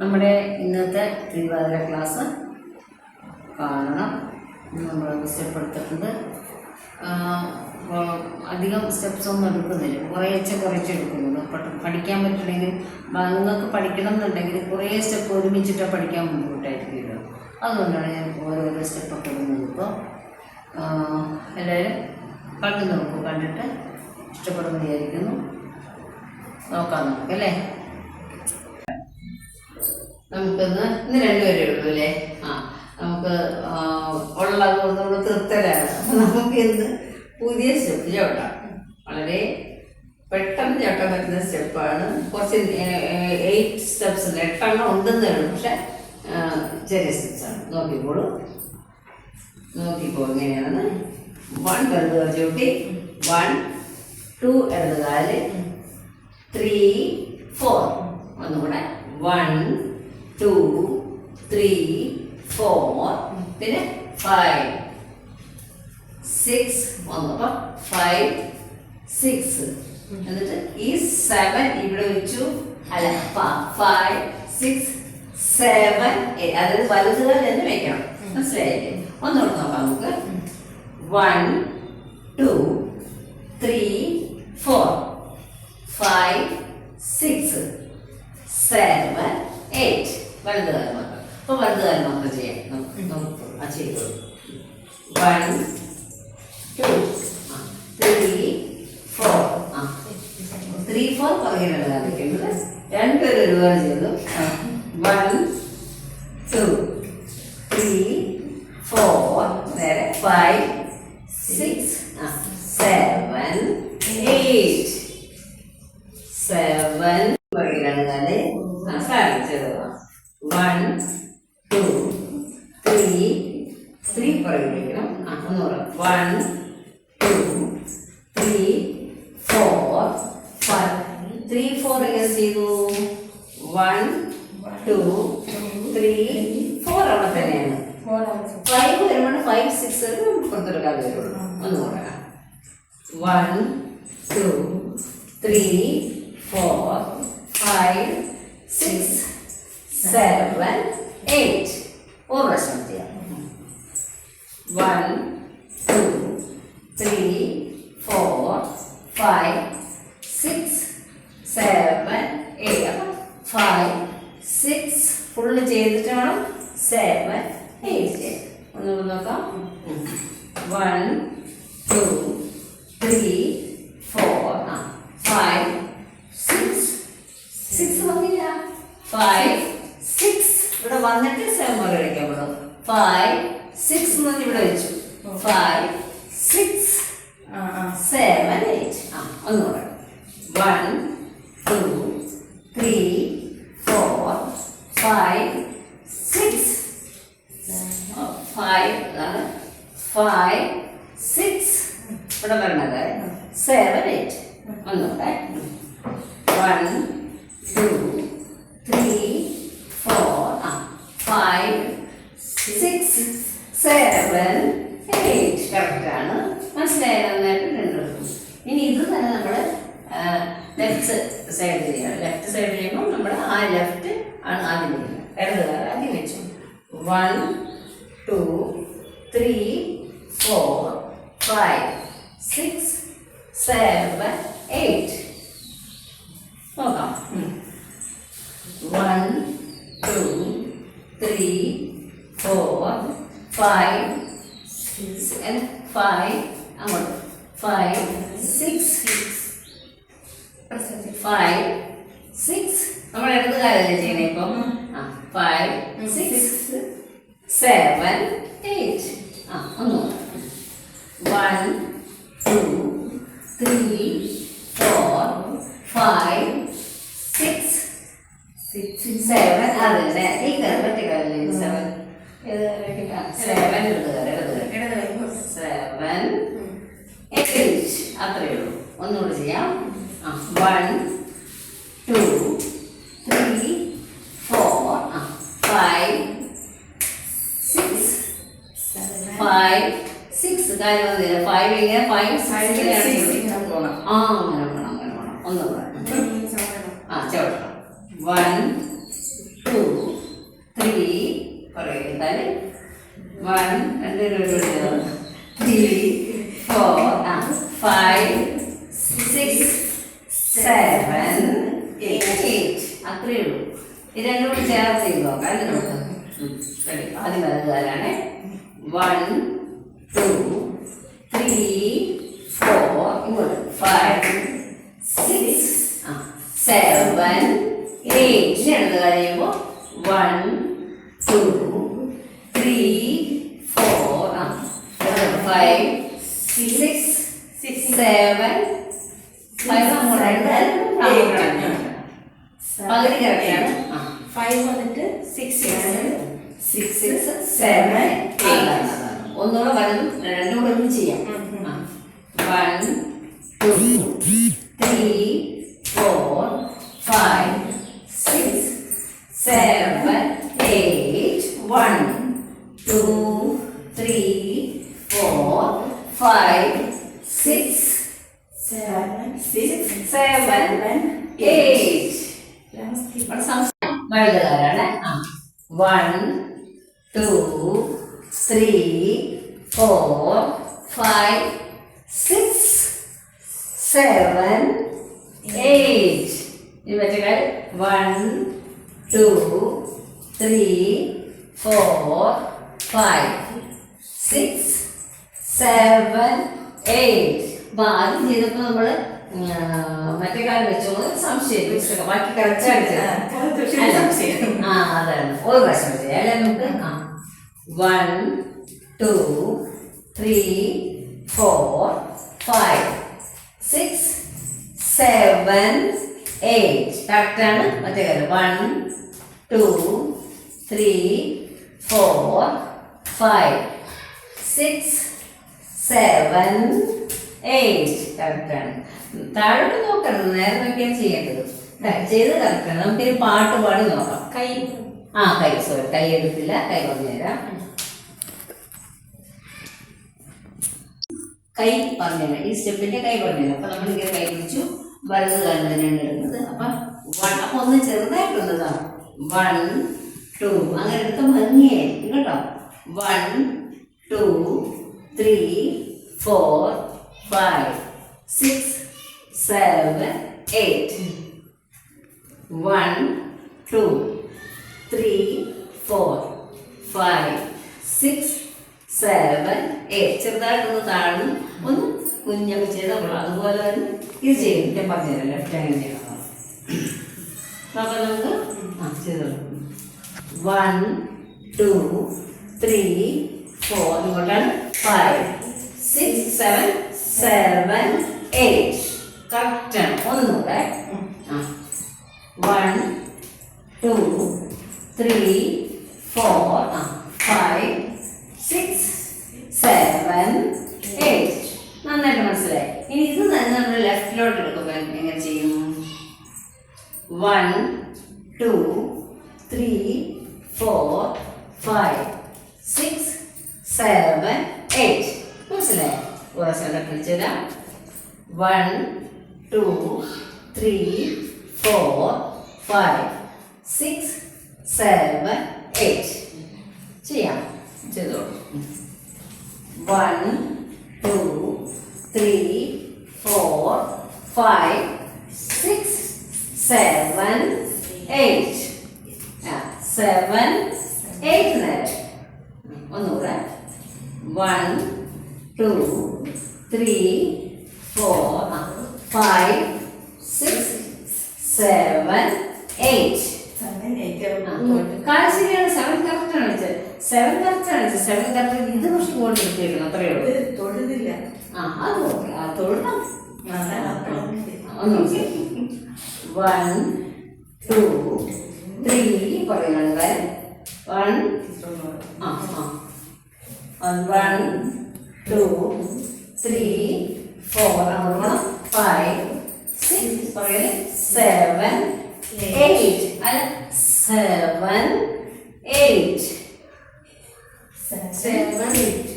നമ്മുടെ ഇന്നത്തെ തിരുവാതിര ക്ലാസ് കാണണം. നമ്മൾ സ്റ്റെപ്പ് എടുത്തിട്ടുണ്ട് അധികം സ്റ്റെപ്സ് ഒന്നും എടുക്കുന്നില്ല. കുറേച്ചെ കുറച്ച് എടുക്കുന്നുള്ളൂ. പഠിക്കാൻ പറ്റണമെങ്കിൽ ബ- നിങ്ങൾക്ക് പഠിക്കണം എന്നുണ്ടെങ്കിൽ കുറേ സ്റ്റെപ്പ് ഒരുമിച്ചിട്ട് പഠിക്കാൻ ബുദ്ധിമുട്ടായിരിക്കുമല്ലോ അതുകൊണ്ടാണ് ഞാൻ ഓരോരോ സ്റ്റെപ്പൊക്കെ ഇടുന്നത് ഇപ്പോൾ എല്ലാവരും കണ്ടു നോക്കൂ. കണ്ടിട്ട് ഇഷ്ടപ്പെടുന്ന വിചാരിക്കുന്നു. നോക്കാം നമുക്കല്ലേ നമുക്കൊന്ന് ഇന്ന് രണ്ടുപേരേ ഉള്ളൂ അല്ലേ? ആ നമുക്ക് ഉള്ളത് നമ്മൾ തൃപ്തരാണ്. നമുക്ക് ഇന്ന് പുതിയ സ്റ്റെപ്പ് ചവിട്ടാം. വളരെ പെട്ടെന്ന് ചവിട്ടാൻ പറ്റുന്ന സ്റ്റെപ്പാണ്. കുറച്ച് എയ്റ്റ് സ്റ്റെപ്സ് ഉണ്ട്. എട്ടെണ്ണം ഉണ്ടെന്ന് ഉള്ളൂ. പക്ഷെ ചെറിയ സ്റ്റെപ്സാണ് നോക്കിക്കോളൂ. നോക്കിക്കോ എങ്ങനെയാണെന്ന് വൺ വലത് ചവിട്ടി. വൺ ടു ഇടതുകാൽ. ത്രീ ഫോർ ഒന്നുകൂടെ. വൺ ടു ത്രീ ഫോർ പിന്നെ ഫൈവ് സിക്സ് ഒന്നപ്പം ഫൈവ് സിക്സ് എന്നിട്ട് ഈ സെവൻ ഇവിടെ വെച്ചു. അല്ല ഫൈവ് സിക്സ് സെവൻ അതായത് വലുതുകൾ തന്നെ വെക്കണം? മനസ്സിലായില്ലേ? ഒന്നുകൂടെ നോക്കാം നമുക്ക്. One two three four five six seven eight വലുതുകാലം മാത്രം അപ്പോൾ വലുതുകാലം മാത്രം ചെയ്യാം. നമുക്ക് ആ ചെയ്തു വൺ ടു ത്രീ ഫോർ ആ. ത്രീ ഫോർ പുറകിലുള്ള കാണിക്കുന്നത് രണ്ടുപേരും ഒരുപാട് ചെയ്തു. വൺ ടു ത്രീ ത്രീ പുറകിൽ വയ്ക്കണം ആ ഒന്ന് പറയാം one two three four five three four എങ്ങനെ ചെയ്തു വൺ ടു ത്രീ ഫോർ അവിടെ തന്നെയാണ് ഫൈവ് വരുമ്പോൾ ഫൈവ് സിക്സ് പുറത്തൊരു കാലം വരുള്ളൂ ഒന്ന് പറയാം one two three four five six seven ഒരു പ്രാവശ്യം ചെയ്യാം one two three four five six seven eight അപ്പം ഫൈവ് സിക്സ് ചെയ്തിട്ട് ഒന്ന് നോക്കാം. വൺ ടു ത്രീ ഫോർ ആ ഫൈവ് സിക്സ് സിക്സ് വന്നില്ല. സിക്സ് ഇവിടെ വന്നിട്ട് സെവൻ പോലെ കഴിക്കാൻ പോകും ഫൈവ് സിക്സ് എന്ന് ഇവിടെ വെച്ചു ഫൈവ് സിക്സ് സെവൻ എയ്റ്റ് ആ ഒന്നുകൂടെ one two three four five six five five six ഇവിടെ വരണത് സെവൻ എയ്റ്റ് ഒന്നുകൂടെ വൺ ടു ത്രീ ഫോർ ആ ഫൈവ് സിക്സ് സെവൻ എയ്റ്റ് കറക്റ്റാണ് മനസ്സിലായത് നന്നായിട്ട് രണ്ടെടുക്കും ഇനി ഇത് തന്നെ നമ്മൾ ലെഫ്റ്റ് സൈഡ് ചെയ്യണം ലെഫ്റ്റ് സൈഡ് ചെയ്യുമ്പോൾ നമ്മൾ ആ ലെഫ്റ്റ് ആണ് ആദ്യം ചെയ്യുന്നത് ഇടത് കാലം ആദ്യം വെച്ചു one two three four five six seven eight നോക്കാം. One two three four five five അങ്ങോട്ട്. ഫൈവ് സിക്സ് ഫൈവ് സിക്സ് നമ്മൾ ഇടത് കാലല്ലേ ചെയ്യണേ ഇപ്പം? ആ ഫൈവ് സിക്സ് സെവൻ എയ്റ്റ് ആ ഒന്ന് one two three four five six six seven അതല്ലേ? ഇങ്ങനെ ഫൈവ് സിക്സ് പോകണം ആ അങ്ങനെ വേണം അങ്ങനെ വേണം ഒന്ന് ആ ചവിട്ടണം വൺ ടു ത്രീ പറയുന്നത് വൺ രണ്ട് three four five six seven eight അത്രയേ ഉള്ളൂ. ഇത് രണ്ടും കൂടി ചേർത്ത് ചെയ്ത് നോക്കാം. അല്ലേ നമുക്ക് ആദ്യം അത് തരാണേ വൺ ടു ത്രീ ഫോർ ഇങ്ങോട്ട് ഫൈവ് സിക്സ് സെവൻ എയ്റ്റ് കാര്യം ചെയ്യുമ്പോൾ വൺ ടു ത്രീ ഫോർ ആ five six six seven five പകുതി കറക്റ്റാണ് ആ ഫൈവ് വന്നിട്ട് സിക്സ് സിക്സ് സിക്സ് സെവൻ ഒന്നുകൂടെ വലതും രണ്ടും കൂടെ ഒന്ന് ചെയ്യാം. One two three four five six seven eight one two three four five six seven six seven eight ഇവിടെ സംശയം വഴുതുകാരാണ് ആ. One two three four five six seven eight ഈ മറ്റേ one two three four five six seven eight അപ്പൊ ആദ്യം ചെയ്തപ്പോ നമ്മൾ മറ്റേ കാലം വെച്ചോ സംശയം ബാക്കി കറക്റ്റ്. ആ അതാണ്. ഒരു പ്രാവശ്യം ചെയ്യാം അല്ലെ നമുക്ക്? ആ. One two three four five six seven eight കറക്റ്റാണ് മറ്റേ കാര്യം. One two three four five six seven eight കറക്റ്റാണ് താഴോട്ട് നോക്കണം. നേരെ നോക്കിയാണ് ചെയ്യേണ്ടത്. ചെയ്ത് കറക്റ്റാണ് നമുക്കൊരു പാട്ട് പാടി നോക്കാം. കൈ ആ കൈ സോറി കൈ എടുത്തില്ല കൈ പറഞ്ഞുതരാം കൈ പറഞ്ഞുതരാം ഈ സ്റ്റെപ്പിന്റെ കൈ പറഞ്ഞുതരാം അപ്പൊ നമ്മൾ ഇങ്ങനെ കൈ പിടിച്ചു വലത് കാലം തന്നെയാണ് എടുക്കുന്നത്. അപ്പൊ വൺ അപ്പൊ ഒന്ന് ചെറുതായിട്ടുള്ളതാണ് വൺ ടു അങ്ങനെ എടുത്ത ഭംഗിയായിരിക്കും കേട്ടോ. One two three four five six seven eight one two three four five six seven eight ചെറുതായിട്ടൊന്ന് താഴ്ന്നു ഒന്ന് കുഞ്ഞൊക്കെ ചെയ്ത് നമ്മൾ അതുപോലെ തന്നെ ഇത് ചെയ്യും. ഞാൻ പറഞ്ഞുതരാം. ലെഫ്റ്റ് ഹാൻഡ് ചെയ്യണം അപ്പം നമുക്ക് ആ ചെയ്ത് വൺ ടു ത്രീ ഫോർ ഇങ്ങോട്ടാണ്. Five six seven seven eight കറക്റ്റാണ് ഒന്നുകൂടെ. ആ. വൺ ടു ത്രീ ഫോർ ആ ഫൈവ് സിക്സ് സെവൻ എയ്റ്റ് നന്നായിട്ട് മനസ്സിലായി. ഇനി ഇത് തന്നെ നമ്മൾ ലെഫ്റ്റിലോട്ട് എടുക്കുമ്പോൾ എങ്ങനെ ചെയ്യും? One two three four five six seven eight മനസ്സിലായി? ഒരു പ്രാവശ്യം പിടിച്ചു തരാം. One two three four five six seven eight ചെയ്യാം. ചെയ്തോളൂ. One two three four five six seven eight seven eight നേരം. ഒന്നുകൂടെ. One two three four five six seven eight ശരിയാണ് സെവൻ കറക്റ്റ് ആണ് വെച്ചത് സെവൻ കറക്റ്റ് ആണ് വെച്ചത് സെവൻ കറക്റ്റ് ഇത് കുറച്ച് ബോർഡ് എടുത്തേക്കണം അത്രയേ ഉള്ളൂ. ഇത് ആ അത് ഓക്കെ ആ തൊഴുതാം വൺ ടു ത്രീ പറയുന്നത് കാര്യം വൺ ആ ആ. വൺ ടു ത്രീ ഫോർ അങ്ങോട്ട് ഫൈവ് സിക്സ് പറയുന്നത് സെവൻ എയ്റ്റ് അല്ല സെവൻ എയ്റ്റ് സെവൻ എയ്റ്റ്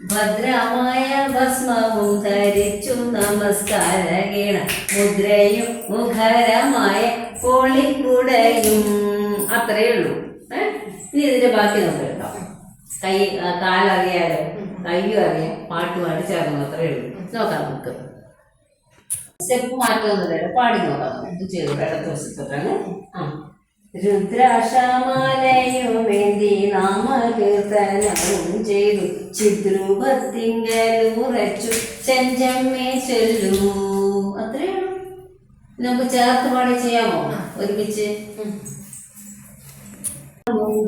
ഭദ്രമായ ഭസ്മവും ധരിച്ചു നമസ്കാരഗീണ മുദ്രയും മുഖരമായ പൊളിക്കുടയും അത്രയേ ഉള്ളൂ? ഇനി ഇതിന്റെ ബാക്കി നമുക്ക് കേട്ടോ കൈ കാലറിയാലോ കയ്യും അറിയാം പാട്ടുമായിട്ട് ചേർന്നു അത്രയേ ഉള്ളൂ. നോക്കാം നമുക്ക്. സ്റ്റെപ്പ് മാറ്റമൊന്നുമില്ല പാടി നോക്കാം ചെയ്തു. ഇടത്ത് വശത്തോട്ടാണ് ആ. രുദ്രാക്ഷമാലയുമേന്തി നാമകീർത്തനവും ചെയ്തു. ചിദ്രൂപത്തിങ്കലുറച്ചു ചെഞ്ചമ്മേ ചൊല്ലൂ. അത്രേ ഉള്ളൂ. നമുക്ക് ചേർത്ത് പാടി ചെയ്യാമോ? ഒരുമിച്ച്.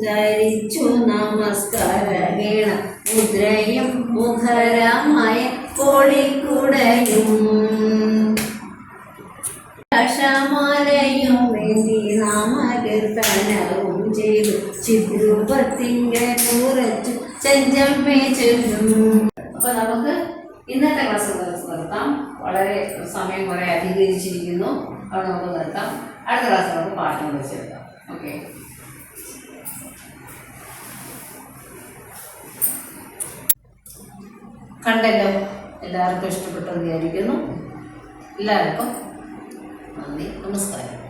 ധരിച്ചു നമസ്കാരമേണ. മുദ്രയും മുഖരമായ കോളിക്കുടയും അപ്പൊ നമുക്ക് ഇന്നത്തെ ക്ലാസ് നിർത്താം. വളരെ സമയം കുറെ അധികരിച്ചിരിക്കുന്നു. അവിടെ നമുക്ക് നിർത്താം. അടുത്ത ക്ലാസ് നമുക്ക് പാട്ടും വെച്ചെടുക്കാം. ഓക്കെ കണ്ടല്ലോ? എല്ലാവർക്കും ഇഷ്ടപ്പെട്ടെന്ന് വിചാരിക്കുന്നു. എല്ലാവർക്കും നന്ദി. നമസ്കാരം.